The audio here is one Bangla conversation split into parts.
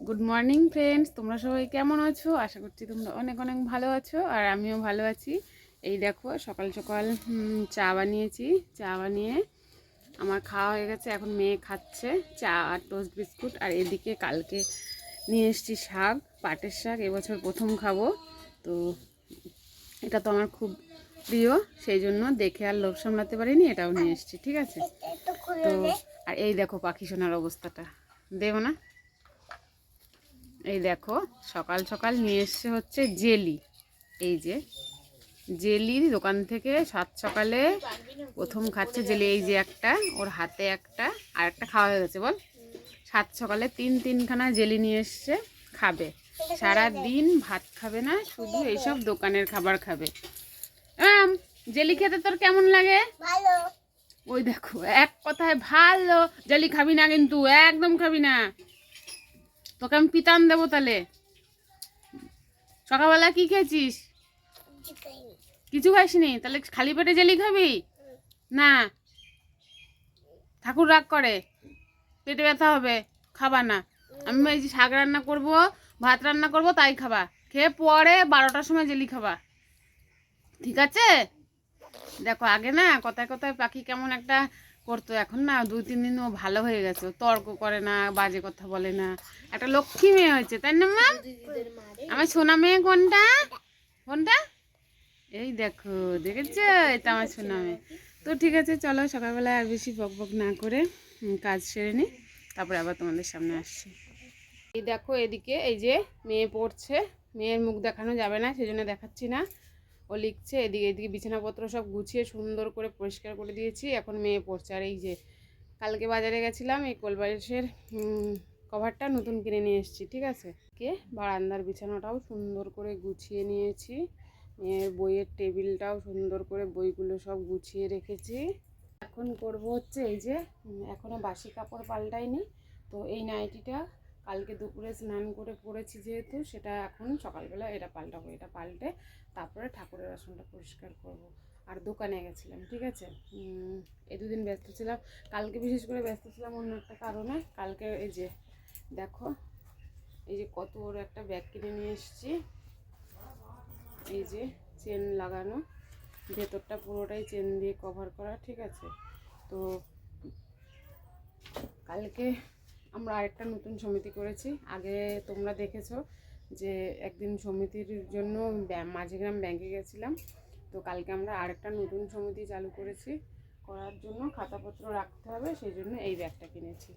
গুড মর্নিং ফ্রেন্ডস তোমরা সবাই কেমন আছো? আশা করছি তোমরা অনেক অনেক ভালো আছো আর আমিও ভালো আছি। এই দেখো সকাল সকাল চা বানিয়েছি। চা বানিয়ে আমার খাওয়া হয়ে গেছে এখন মেয়ে খাচ্ছে। চা আর টোস্ট বিস্কুট আর এদিকে কালকে নিয়ে এসেছি শাক পাটের শাক এবছর প্রথম খাব। তো এটা তো আমার খুব প্রিয় সেই জন্য দেখে আর লোভ সামলাতে পারিনি এটাও নিয়ে এসেছি ঠিক আছে? তো আর এই দেখো পাখি সোনার অবস্থাটা। দেবো না? এই দেখো সকাল সকাল নিয়ে এসছে হচ্ছে জেলি। এই যে জেলি দোকান থেকে সাত সকালে প্রথম খাচ্ছে জেলি। এই যে একটা ওর হাতে একটা আর একটা খাওয়া হয়ে গেছে বল। সাত সকালে তিন তিনখানা জেলি নিয়ে এসছে খাবে। সারা দিন ভাত খাবে না শুধু এইসব দোকানের খাবার খাবে। আম, জেলি খেতে তোর কেমন লাগে? ওই দেখো এক কথায় ভালো। জেলি খাবি না কিন্তু একদম খাবি না। তোকে আমি পিতান দেবো তাহলে। সকালবেলা কি খেয়েছিস? কিছু খাইসনি? তাহলে খালি পেটে জেলি খাবি? না। ঠাকুর রাগ করে। পেটে ব্যথা হবে খাবা না। আমি এই যে শাক রান্না করব ভাত রান্না করব তাই খাবা। খেয়ে পরে বারোটার সময় জেলি খাবা। ঠিক আছে? দেখো আগে না কথায় কথায় পাখি কেমন একটা করতো, এখন না দুই, তিন দিন ও ভালো হয়ে গেছে। তর্ক করে না, বাজে কথা বলে না। একটা লক্ষ্মী মেয়ে হয়েছে, তাই না মা আমার সোনা মেয়ে কোনটা? কোনটা? এই দেখো, দেখেছ? এটা আমার সোনা মেয়ে। তো ঠিক আছে, চলো সকালবেলায় আর বেশি বক বক না করে কাজ সেরে নিই তারপরে আবার তোমাদের সামনে আসছি। এই দেখো, এদিকে এই যে মেয়ে পড়ছে, মেয়ের মুখ দেখানো যাবে না, সেজন্য দেখাচ্ছি না। ও লিখছে, এদিকে এদিকে বিছানাপত্র সব গুছিয়ে সুন্দর করে পরিষ্কার করে দিয়েছি, এখন মেয়ে পড়ছে। আর এই যে কালকে বাজারে গেছিলাম, এই কোলবালিশের কভারটা নতুন কিনে নিয়ে এসেছি, ঠিক আছে? কে? বারান্দার বিছানাটাও সুন্দর করে গুছিয়ে নিয়েছি। মেয়ের বইয়ের টেবিলটাও সুন্দর করে বইগুলো সব গুছিয়ে রেখেছি। এখন করব হচ্ছে এই যে এখনও বাসি কাপড় পাল্টাইনি, তো এই নাইটিটা কালকে দুপুরে স্নান করে পড়েছি যেহেতু, সেটা এখন সকালবেলা এটা পাল্টাবো, এটা পাল্টে তারপরে ঠাকুরের আসনটা পরিষ্কার করব। আর দোকানে গেছিলাম, ঠিক আছে? এই দুদিন ব্যস্ত ছিলাম। কালকে বিশেষ করে ব্যস্ত ছিলাম অন্য একটা কারণে। কালকে এই যে, দেখো, এই যে কত বড় একটা ব্যাগ কিনে নিয়ে এসেছি। এই যে চেন লাগানো, ভেতরটা পুরোটাই চেন দিয়ে কভার করা, ঠিক আছে? তো কালকে আমরা আরেকটা নতুন সমিতি করেছি। আগে তোমরা দেখেছ যে একদিন সমিতির জন্য মাঝেগ্রাম ব্যাংকে গেছিলাম। তো কালকে আমরা আরেকটা নতুন সমিতি চালু করেছি। করার জন্য খাতাপত্র রাখতে হবে, সেই জন্য এই ব্যাগটা কিনেছি।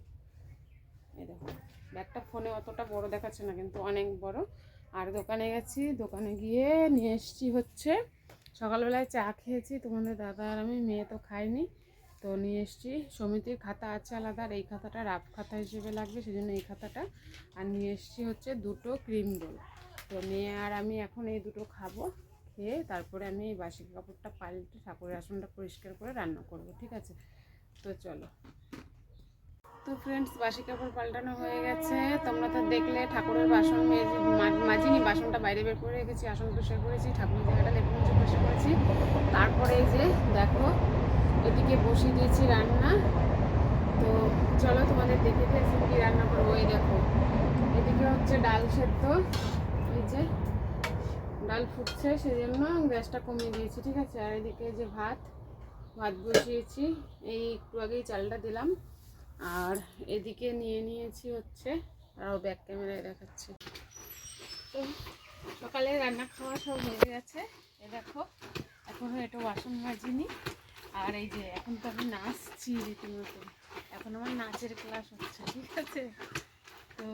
এই দেখো, ব্যাগটা ফোনে অতটা বড় দেখাচ্ছে না, কিন্তু অনেক বড়। আর দোকানে গেছি, দোকানে গিয়ে নিয়ে এসেছি হচ্ছে, সকালবেলায় চা খেয়েছি। তোমাদের দাদা আর আমি, মেয়ে তো খাইনি তো নিয়ে এসেছি। সমিতির খাতা আছে আলাদা আর এই খাতাটা রাফ খাতা হিসেবে লাগবে, সেজন্য এই খাতাটা। আর নিয়ে এসেছি হচ্ছে দুটো ক্রিম রোল তো নিয়ে আর আমি এখন এই দুটো খাব, খেয়ে তারপরে আমি এই বাসি কাপড়টা পাল্টে ঠাকুরের আসনটা পরিষ্কার করে রান্না করব, ঠিক আছে? তো চলো। তো ফ্রেন্ডস বাসি কাপড় পাল্টানো হয়ে গেছে। তোমরা তো দেখলে ঠাকুরের বাসন মেজে- মা- মাজিনি বাসনটা বাইরে বের করে রেখেছি, আসন পরিষ্কার করেছি, ঠাকুরের জায়গাটা লেপে মুছে পরিষ্কার করেছি। তারপরে এই যে দেখো এদিকে বসিয়ে দিয়েছি রান্না। তো চলো তোমাদের দেখে দেখি কি রান্না করব। এই দেখো, এদিকে হচ্ছে ডাল সেদ্ধ, এই যে ডাল ফুটছে সেই জন্য গ্যাসটা কমিয়ে দিয়েছি, ঠিক আছে? আর এদিকে যে ভাত ভাত বসিয়েছি, এই একটু আগেই চালটা দিলাম। আর এদিকে নিয়ে নিয়েছি হচ্ছে আরও ব্যাক ক্যামেরায় দেখাচ্ছি। তো সকালে রান্না খাওয়া সব হয়ে গেছে। এ দেখো এখনও এটা বাসন মাজিনি আর এই যে, এখন তো আমি নাচছি রীতিমতো। এখন আমার নাচের ক্লাস হচ্ছে, ঠিক আছে? তো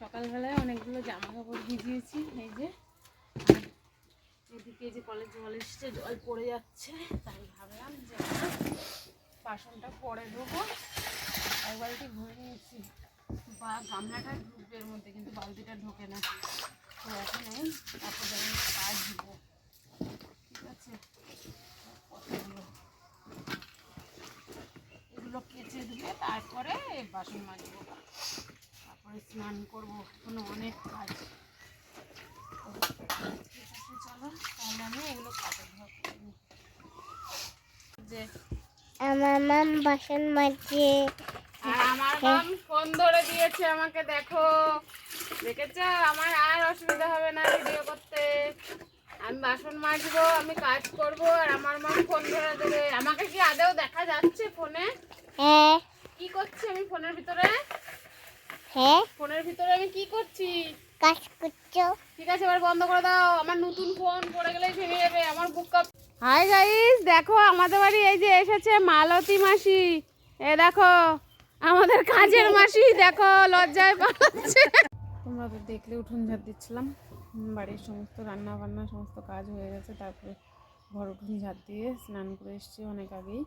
সকালবেলায় অনেকগুলো জামা কাপড় ভিজিয়েছি, এই যে। এদিকে যে কলেজ কলেজে জল পড়ে যাচ্ছে, তাই ভাবলাম যে বাসনটা পরে দেবো এক বালতি ভরে নিয়েছি। বা গামলাটা ঢুকবে এর মধ্যে, কিন্তু বালতিটা ঢোকে না। তো এখন এই আমি কাজ দিব ঠিক আছে? কতগুলো এগুলো কেচে ধুয়ে তারপরে বাসন মাজবো। তারপরে স্নান করব এখনও অনেক কাজ। চলো তাহলে আমি এগুলো কাপড় ধোয়া যে আমার মাম বাসন আর আমার মাম ফোন ধরে দিয়েছে আমাকে দেখো দেখেছ? আমার আর অসুবিধা হবে না ভিডিও করতে। আমি বাসন মাজবো আমি কাজ করব। আর আমার মাম ফোন ধরে দেবে। আমাকে কি আদেও দেখা যাচ্ছে ফোনে? হ্যাঁ। কি করছি আমি ফোনের ভিতরে? হ্যাঁ। ফোনের ভিতরে আমি কি করছি? কাজ করছ। ঠিক আছে এবার বন্ধ করে দাও। আমার নতুন ফোন পড়ে গেলেই ভেঙে যাবে। আমার বুক কাপ হাই গাইস দেখো আমাদের বাড়ি এই যে এসেছে মালতী মাসি। এ দেখো আমাদের কাজের মাসি দেখো লজ্জায় পাচ্ছে তোমরা তো দেখলে উঠোন ঝাড় দিচ্ছিলাম। বাড়ির সমস্ত রান্না বান্না সমস্ত কাজ হয়ে গেছে। তারপরে ঘর উঠোন ঝাড় দিয়ে স্নান করে এসেছি অনেক আগেই।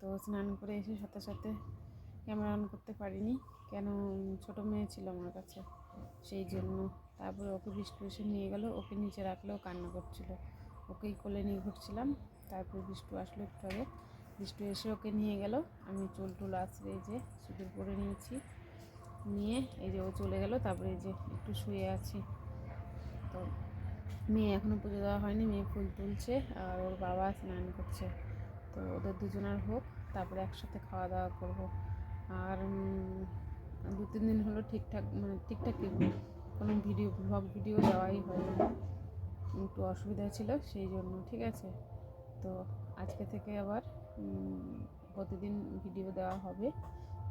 তো স্নান করে এসে সাথে সাথে ক্যামেরা অন করতে পারিনি। কেন? ছোট মেয়ে ছিল আমার কাছে, সেই জন্য। তারপরে ওকে বিষ্ণু নিয়ে গেল, ওকে নিচে রাখলেও কান্না করছিল। ওকেই কোলে নিয়ে ঘুরছিলাম, তারপরে বিষ্ণু আসলো একটু আগে। বিষ্ণু এসে ওকে নিয়ে গেল। আমি চুল টুল আসলে এই যে সিঁদুর পরে নিয়েছি, নিয়ে এই যে ও চলে গেল, তারপরে এই যে একটু শুয়ে আছি। তো মেয়ে এখনও পুজো দেওয়া হয়নি, মেয়ে ফুল তুলছে আর ওর বাবা স্নান করছে। তো ওদের দুজনের হোক, তারপরে একসাথে খাওয়া দাওয়া করব। আর দু, তিন দিন হলো ঠিকঠাক মানে ঠিকঠাক কোনো ভিডিও ব্লগ ভিডিও দেওয়াই হয়নি। একটু অসুবিধা ছিল সেই জন্য, ঠিক আছে? তো আজকে থেকে আবার প্রতিদিন ভিডিও দেওয়া হবে।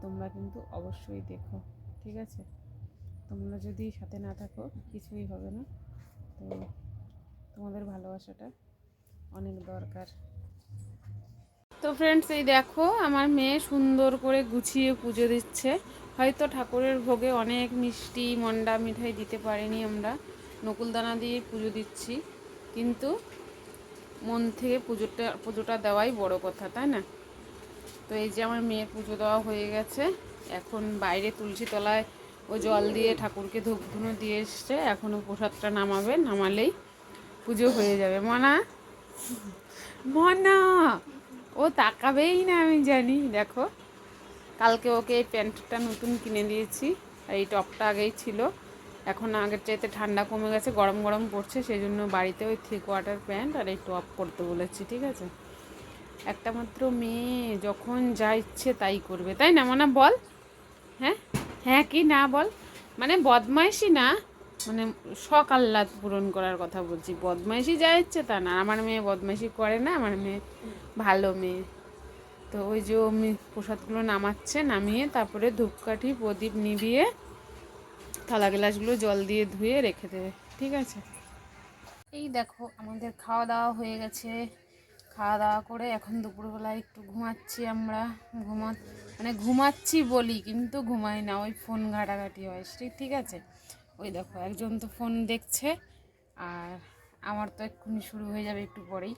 তোমরা কিন্তু অবশ্যই দেখো, ঠিক আছে? তোমরা যদি সাথে না থাকো, কিছুই হবে না। তো তোমাদের ভালোবাসাটা অনেক দরকার। তো ফ্রেন্ডস এই দেখো, আমার মেয়ে সুন্দর করে গুছিয়ে পুজো দিচ্ছে। হয়তো ঠাকুরের ভোগে অনেক মিষ্টি, মন্ডা, মিঠাই দিতে পারিনি আমরা। নকুলদানা দিয়ে পুজো দিচ্ছি। কিন্তু মন থেকে পুজোটা পুজোটা দেওয়াই বড় কথা, তাই না? তো এই যে আমার মেয়ের পুজো দেওয়া হয়ে গেছে। এখন বাইরে তুলসী তলায় ও জল দিয়ে ঠাকুরকে ধূপ ধুনো দিয়ে এসছে। এখনও প্রসাদটা নামাবে, নামালেই পুজো হয়ে যাবে। মনা? মনা! ও তাকাবেই না, আমি জানি। দেখো, কালকে ওকে এই প্যান্টটা নতুন কিনে দিয়েছি, আর এই টপটা আগেই ছিল। এখন আগের চাইতে ঠান্ডা কমে গেছে, গরম গরম পড়ছে সেই জন্য বাড়িতে ওই থ্রি কোয়ার্টার প্যান্ট আর এই টপ পরতে বলেছি, ঠিক আছে? একটা মাত্র মেয়ে, যখন যা ইচ্ছে তাই করবে। তাই না মানে বল? হ্যাঁ? হ্যাঁ কি না, বল? মানে বদমাইশি না? মানে শখ আহ্লাদ পূরণ করার কথা বলছি। বদমাইশি যা ইচ্ছে তা না। আমার মেয়ে বদমাইশি করে না, আমার মেয়ে ভালো মেয়ে। তো ওই যে প্রসাদগুলো নামাচ্ছে, নামিয়ে তারপরে ধূপকাঠি, প্রদীপ নিভিয়ে থালা গ্লাসগুলো জল দিয়ে ধুয়ে রেখে দেবে। ঠিক আছে? এই দেখো, আমাদের খাওয়া দাওয়া হয়ে গেছে। খাওয়া দাওয়া করে এখন দুপুরবেলায় একটু ঘুমাচ্ছি আমরা। ঘুমা মানে ঘুমাচ্ছি বলি, কিন্তু ঘুমাই না। ওই ফোন ঘাটাঘাটি হয়, ঠিক আছে? ওই দেখো, একজন তো ফোন দেখছে, আর আমার তো এক্ষুনি শুরু হয়ে যাবে একটু পরেই।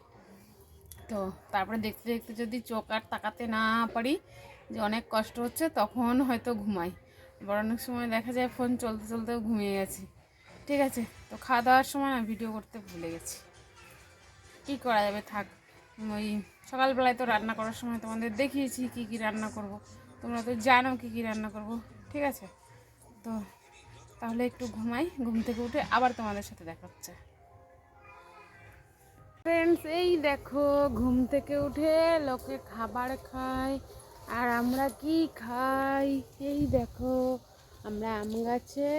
তো তারপরে দেখতে দেখতে যদি চোখ আর তাকাতে না পারি, যে অনেক কষ্ট হচ্ছে, তখন হয়তো ঘুমাই। আবার অনেক সময় দেখা যায় ফোন চলতে চলতেও ঘুমিয়ে গেছি। ঠিক আছে, তো খাওয়া দাওয়ার সময় না ভিডিও করতে ভুলে গেছি। কী করা যাবে, থাক। ওই সকালবেলায় তো রান্না করার সময় তোমাদের দেখিয়েছি কী কী রান্না করব। তোমরা তো জানো কী কী রান্না করব। ঠিক আছে, তো তাহলে একটু ঘুমাই। ঘুম থেকে উঠে আবার তোমাদের সাথে দেখা হচ্ছে। ফ্রেন্ডস এই দেখো, ঘুম থেকে উঠে লোকে খাবার খায়, আর আমরা কি খাই? এই দেখো, আমরা আম গাছে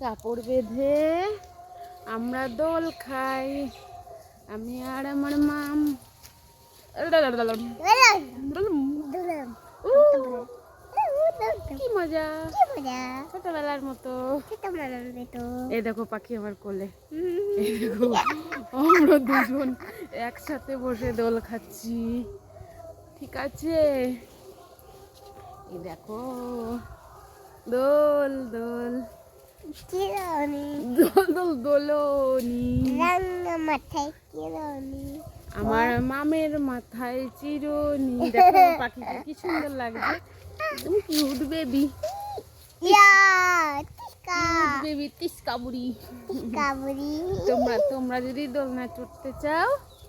কাপড় বেঁধে আমরা দোল খাই। আমি আর আমার মাম কি মজা? ছোটবেলার মতো। এই দেখো পাখি আমার কোলে। এই দেখো আমরা দুজন একসাথে বসে দোল খাচ্ছি। ঠিক আছে? এই দেখো দোল দোল। দোল দোল দোলনি। মাথায় আমার মামের মাথায় চিরনি। দেখো পাখিটা কি সুন্দর লাগছে। কিউট বেবি টিকা বেবি তিসকাবুরি কাবুরি তোমরা তোমরা যদি দোলনা চড়তে চাও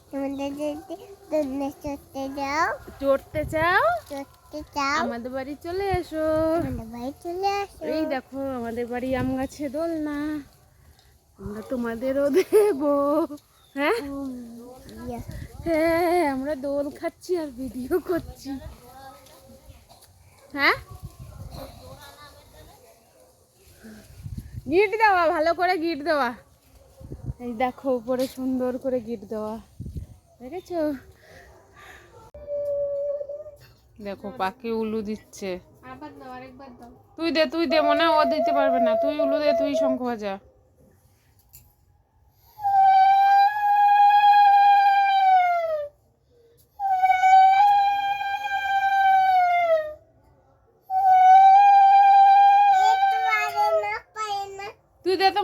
তোমাদের যদি দোলনা চড়তে যাও চড়তে চাও চড়তে চাও আমাদের বাড়ি চলে এসো আমাদের বাড়ি চলে এই দেখো আমাদের বাড়ি আম গাছে দোলনা আমরা তোমাদেরও দেবো হ্যাঁ হ্যাঁ আমরা দোল খাচ্ছি আর ভিডিও করছি হ্যাঁ? গিট দেওয়া ভালো করে গিট দেওয়া। এই দেখো উপরে সুন্দর করে গিট দেওয়া। দেখেছ? দেখো পাখি উলু দিচ্ছে। তুই দে তুই দে মনে ও দিতে পারবে না। তুই উলু দে তুই শঙ্খ ভাজা।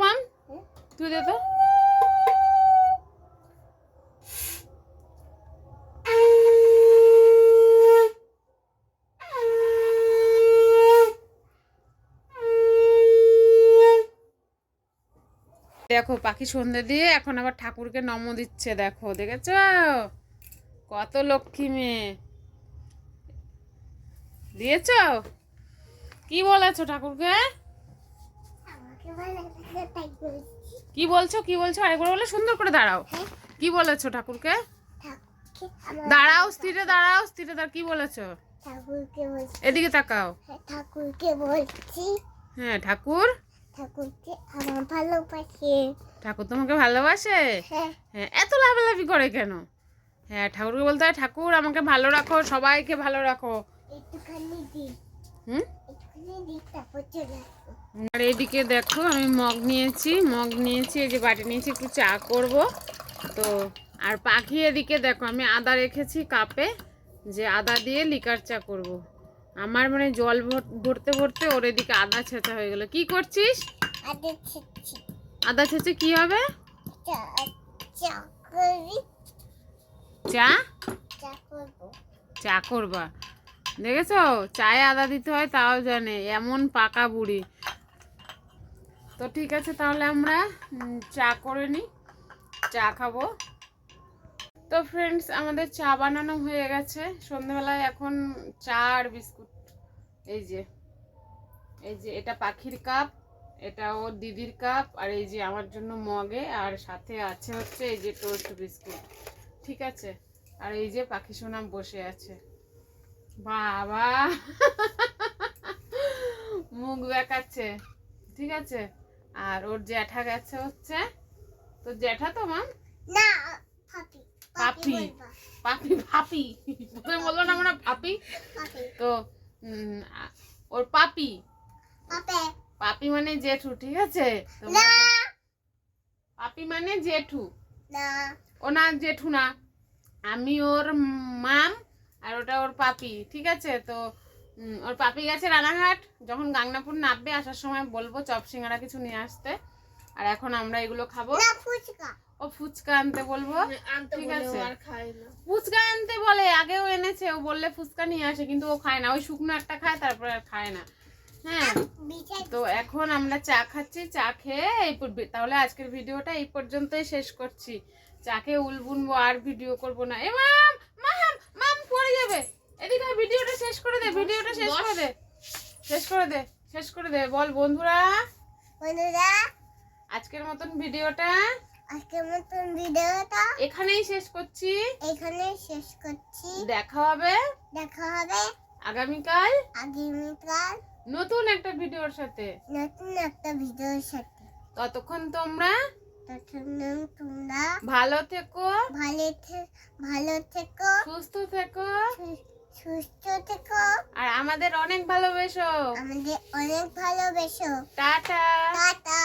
মাম তুই দে তো দেখো, পাখি সন্ধে দিয়ে এখন আবার ঠাকুরকে নম দিচ্ছে, দেখো, দেখেছ? কত লক্ষ্মী মেয়ে। দিয়েছ? কি বলেছ ঠাকুরকে আমাকে ভালো লাগে তাই বলছি কি বলছো কি বলছো? আরেকবার বলে সুন্দর করে দাঁড়াও। কি বলেছ ঠাকুরকে? দাঁড়াও স্থিরে দাঁড়াও স্থিরে দাঁড় কি বলেছ? ঠাকুরকে বলছি। এদিকে তাকাও। হ্যাঁ, ঠাকুরকে বলছি। হ্যাঁ ঠাকুর। ঠাকুরকে আমার ভালোবাসে। ঠাকুর তোমাকে ভালোবাসে? হ্যাঁ। হ্যাঁ এত লাভালাভি করে কেন? হ্যাঁ ঠাকুরকে বলতে হয় ঠাকুর আমাকে ভালো রাখো সবাইকে ভালো রাখো। একটুখানি দি। হুম? আর এদিকে দেখো আমি মগ নিয়েছি মগ নিয়েছি এই যে বাটি নিয়েছি একটু চা করব। তো আর পাখি এদিকে দেখো আমি আদা রেখেছি কাপে যে আদা দিয়ে লিকার চা করব। আমার মানে জল ভর- ভরতে ভরতে ওর এদিকে আদা ছেঁচা হয়ে গেল। কি করছিস? আদা ছেঁচে কি হবে? চা? চা করবি। দেখেছ? চায়ে আদা দিতে হয়, তাও জানে। এমন পাকা বুড়ি। তো ঠিক আছে, তাহলে আমরা চা করে নিই চা খাব। তো ফ্রেন্ডস আমাদের চা বানানো হয়ে গেছে। সন্ধ্যেবেলায় এখন চা আর বিস্কুট। এই যে এই যে, এটা পাখির কাপ, এটা ওর দিদির কাপ, আর এই যে আমার জন্য মগে, আর সাথে আছে হচ্ছে এই যে টোস্ট বিস্কুট। ঠিক আছে? আর এই যে পাখি সোনাম বসে আছে। বাবা। মুখ বেঁকাচ্ছে ঠিক আছে? আর ওর জ্যাঠা গেছে হচ্ছে তো জ্যাঠা তো মাম না পাপি। পাপি। পাপি। ভাপি। তুমি বলল না আমরা পাপি পাপি। তো ওর পাপি? পাপি। মানে জেঠু ঠিক আছে? তো পাপি মানে জেঠু। ও না জেঠু না। আমি ওর মাম আর ওটা ওর পাপি ঠিক আছে? তো ওর পাপি গেছে রানাঘাট যখন গাংনাপুর নামবে আসার সময় বলব চপ সিঙ্গারা কিছু নিয়ে আসতে। আর এখন আমরা এগুলো খাব। ও ফুচকা আনতে বলব। ঠিক আছে। ও আর খায় না। ফুচকা আনতে বলে আগেও এনেছে ও বললে ফুচকা নিয়ে আসে কিন্তু ও খায় না। ওই শুকনো একটা খায় তারপরে আর খায় না। হ্যাঁ তো এখন আমরা চা খাচ্ছি চা খেয়ে এই তাহলে আজকের ভিডিওটা এই পর্যন্তই শেষ করছি। চা খেয়ে উল বুনবো আর ভিডিও করব না। এ মাম মাম মাম পড়ে যাবে। এদিকে ভিডিওটা শেষ করে দে ভিডিওটা শেষ করে দে। শেষ করে দে শেষ করে দে বল বন্ধুরা। বন্ধুরা আজকের মতন ভিডিওটা আজকের মতন ভিডিওটা এখানেই শেষ করছি। এখানে শেষ করছি। দেখা হবে দেখা হবে আগামীকাল। আগামীকাল নতুন একটা ভিডিওর সাথে। নতুন একটা ভিডিওর সাথে। ততক্ষণ তোমরা ভালো থেকো। ভালো ভালো থেকো। সুস্থ থেকো। সুস্থ থেকো। আর আমাদের অনেক ভালোবেসো। আমাদের অনেক ভালোবেসো। টাটা। টাটা।